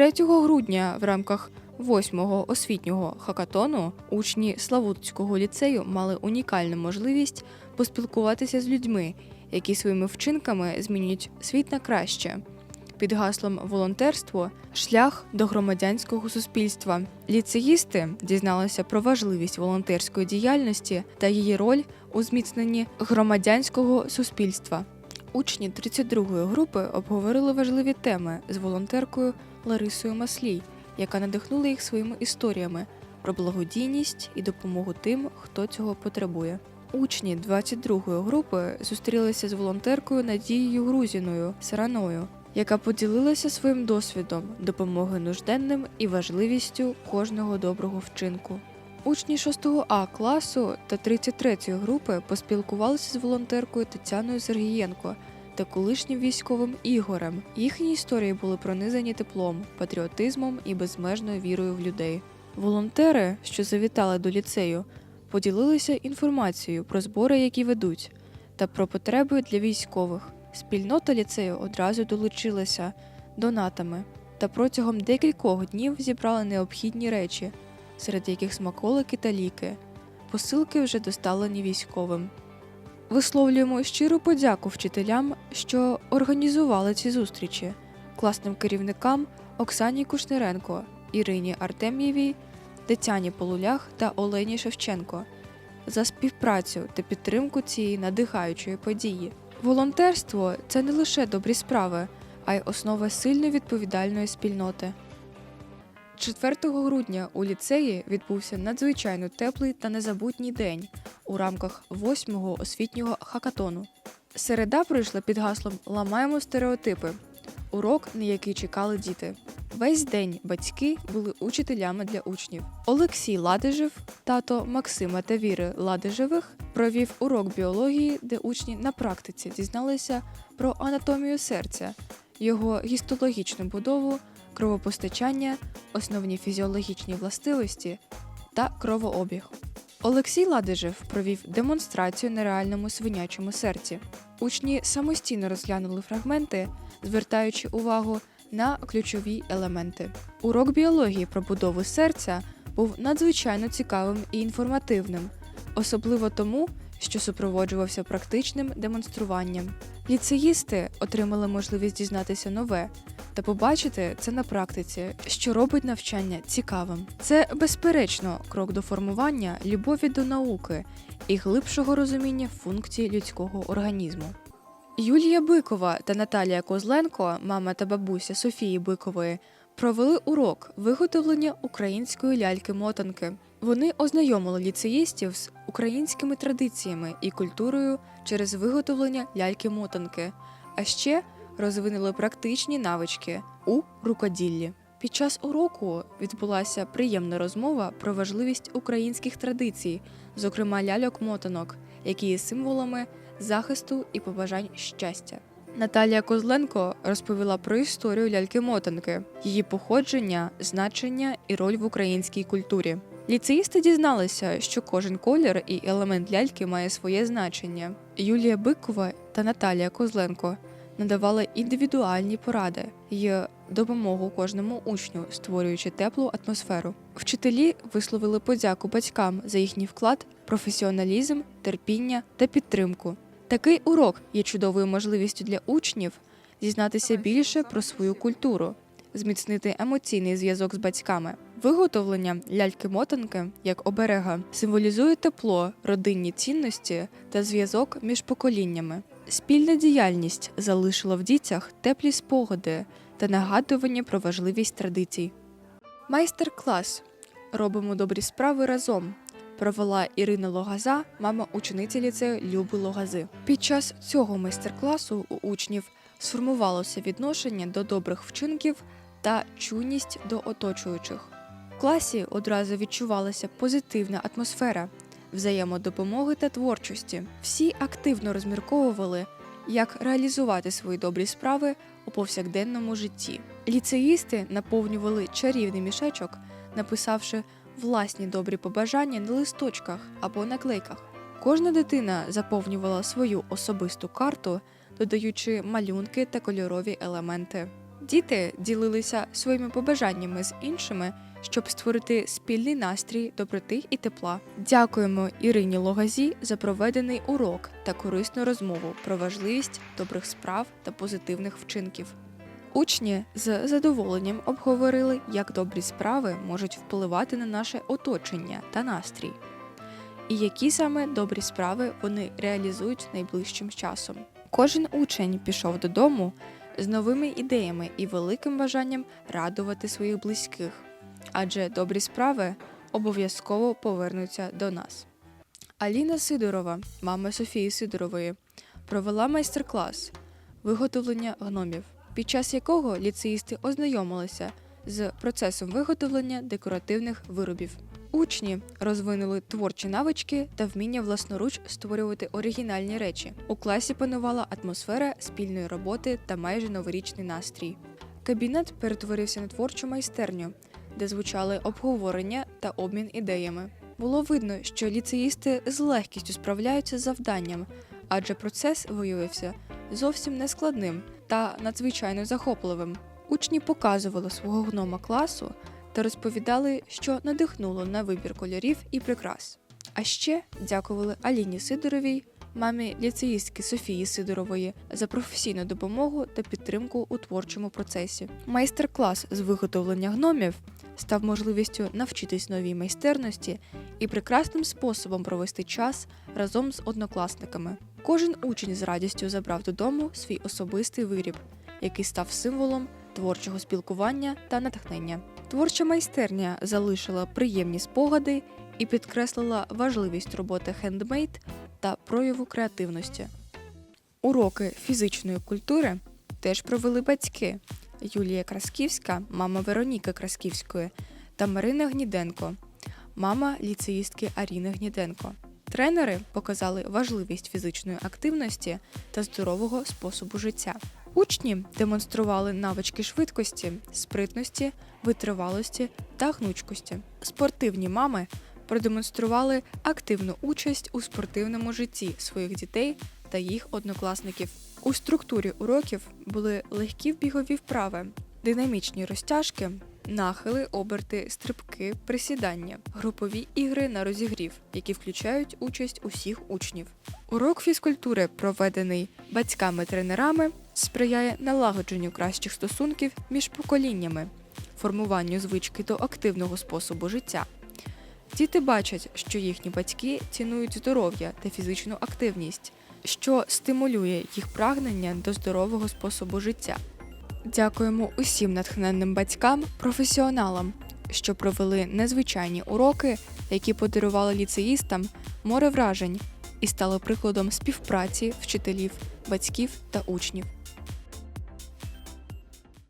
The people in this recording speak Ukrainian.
3 грудня в рамках 8-го освітнього хакатону учні Славутського ліцею мали унікальну можливість поспілкуватися з людьми, які своїми вчинками змінюють світ на краще. Під гаслом волонтерство шлях до громадянського суспільства. Ліцеїсти дізналися про важливість волонтерської діяльності та її роль у зміцненні громадянського суспільства. Учні 32-ї групи обговорили важливі теми з волонтеркою Ларисою Маслій, яка надихнула їх своїми історіями про благодійність і допомогу тим, хто цього потребує. Учні 22-ї групи зустрілися з волонтеркою Надією Грузіною Сараною, яка поділилася своїм досвідом допомоги нужденним і важливістю кожного доброго вчинку. Учні 6 А класу та 33-ї групи поспілкувалися з волонтеркою Тетяною Сергієнко та колишнім військовим Ігорем. Їхні історії були пронизані теплом, патріотизмом і безмежною вірою в людей. Волонтери, що завітали до ліцею, поділилися інформацією про збори, які ведуть, та про потреби для військових. Спільнота ліцею одразу долучилася донатами та протягом декількох днів зібрали необхідні речі, серед яких смаколики та ліки. Посилки вже доставлені військовим. Висловлюємо щиру подяку вчителям, що організували ці зустрічі, класним керівникам Оксані Кушниренко, Ірині Артем'євій, Тетяні Полулях та Олені Шевченко за співпрацю та підтримку цієї надихаючої події. Волонтерство це не лише добрі справи, а й основа сильної відповідальної спільноти. 4 грудня у ліцеї відбувся надзвичайно теплий та незабутній день у рамках 8-го освітнього хакатону. Середа пройшла під гаслом Ламаємо стереотипи. Урок, на який чекали діти. Весь день батьки були учителями для учнів. Олексій Ладижев, тато Максима та Віри Ладижевих, провів урок біології, де учні на практиці дізналися про анатомію серця, його гістологічну будову, кровопостачання, основні фізіологічні властивості та кровообіг. Олексій Ладижев провів демонстрацію на реальному свинячому серці. Учні самостійно розглянули фрагменти, звертаючи увагу на ключові елементи. Урок біології про будову серця був надзвичайно цікавим і інформативним, особливо тому, що супроводжувався практичним демонструванням. Ліцеїсти отримали можливість дізнатися нове та побачити це на практиці, що робить навчання цікавим. Це безперечно крок до формування любові до науки і глибшого розуміння функцій людського організму. Юлія Бикова та Наталія Козленко, мама та бабуся Софії Бикової, провели урок виготовлення української ляльки-мотанки. Вони ознайомили ліцеїстів з українськими традиціями і культурою через виготовлення ляльки-мотанки, а ще розвинули практичні навички у рукоділлі. Під час уроку відбулася приємна розмова про важливість українських традицій, зокрема ляльок-мотанок, які є символами захисту і побажань щастя. Наталія Козленко розповіла про історію ляльки-мотанки, її походження, значення і роль в українській культурі. Ліцеїсти дізналися, що кожен колір і елемент ляльки має своє значення. Юлія Бикова та Наталія Козленко надавали індивідуальні поради і допомогу кожному учню, створюючи теплу атмосферу. Вчителі висловили подяку батькам за їхній вклад, професіоналізм, терпіння та підтримку. Такий урок є чудовою можливістю для учнів дізнатися більше про свою культуру, зміцнити емоційний зв'язок з батьками. Виготовлення ляльки-мотанки як оберега символізує тепло, родинні цінності та зв'язок між поколіннями. Спільна діяльність залишила в дітях теплі спогади та нагадування про важливість традицій. Майстер-клас Робимо добрі справи разом. Провела Ірина Логаза, мама учениці ліцею Люби Логази. Під час цього майстер-класу у учнів сформувалося відношення до добрих вчинків та чуйність до оточуючих. В класі одразу відчувалася позитивна атмосфера, взаємодопомоги та творчості. Всі активно розмірковували, як реалізувати свої добрі справи у повсякденному житті. Ліцеїсти наповнювали чарівний мішечок, написавши власні добрі побажання на листочках або наклейках. Кожна дитина заповнювала свою особисту карту, додаючи малюнки та кольорові елементи. Діти ділилися своїми побажаннями з іншими, щоб створити спільний настрій доброти і тепла. Дякуємо Ірині Логазі за проведений урок та корисну розмову про важливість добрих справ та позитивних вчинків. Учні з задоволенням обговорили, як добрі справи можуть впливати на наше оточення та настрій, і які саме добрі справи вони реалізують найближчим часом. Кожен учень пішов додому з новими ідеями і великим бажанням радувати своїх близьких, адже добрі справи обов'язково повернуться до нас. Аліна Сидорова, мама Софії Сидорової, провела майстер-клас виготовлення гномів, під час якого ліцеїсти ознайомилися з процесом виготовлення декоративних виробів. Учні розвинули творчі навички та вміння власноруч створювати оригінальні речі. У класі панувала атмосфера спільної роботи та майже новорічний настрій. Кабінет перетворився на творчу майстерню, де звучали обговорення та обмін ідеями. Було видно, що ліцеїсти з легкістю справляються з завданням, адже процес виявився зовсім нескладним та надзвичайно захопливим. Учні показували свого гнома класу та розповідали, що надихнуло на вибір кольорів і прикрас. А ще дякували Аліні Сидоровій, мамі ліцеїстки Софії Сидорової, за професійну допомогу та підтримку у творчому процесі. Майстер-клас з виготовлення гномів став можливістю навчитись новій майстерності і прекрасним способом провести час разом з однокласниками. Кожен учень з радістю забрав додому свій особистий виріб, який став символом творчого спілкування та натхнення. Творча майстерня залишила приємні спогади і підкреслила важливість роботи хендмейд та прояву креативності. Уроки фізичної культури теж провели батьки Юлія Красківська, мама Вероніки Красківської, та Марина Гніденко, мама ліцеїстки Аріни Гніденко. Тренери показали важливість фізичної активності та здорового способу життя. Учні демонстрували навички швидкості, спритності, витривалості та гнучкості. Спортивні мами продемонстрували активну участь у спортивному житті своїх дітей та їх однокласників. У структурі уроків були легкі бігові вправи, динамічні розтяжки, нахили, оберти, стрибки, присідання, групові ігри на розігрів, які включають участь усіх учнів. Урок фізкультури, проведений батьками-тренерами, сприяє налагодженню кращих стосунків між поколіннями, формуванню звички до активного способу життя. Діти бачать, що їхні батьки цінують здоров'я та фізичну активність, що стимулює їх прагнення до здорового способу життя. Дякуємо усім натхненним батькам, професіоналам, що провели незвичайні уроки, які подарували ліцеїстам море вражень і стали прикладом співпраці вчителів, батьків та учнів.